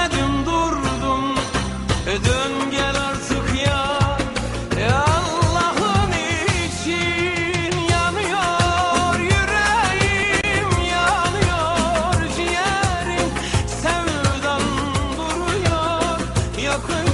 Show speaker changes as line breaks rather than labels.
Dinledim durdum. E dön gel artık ya. E Allah'ın için yanıyor yüreğim yanıyor ciğerim. Sevdan duruyor yakın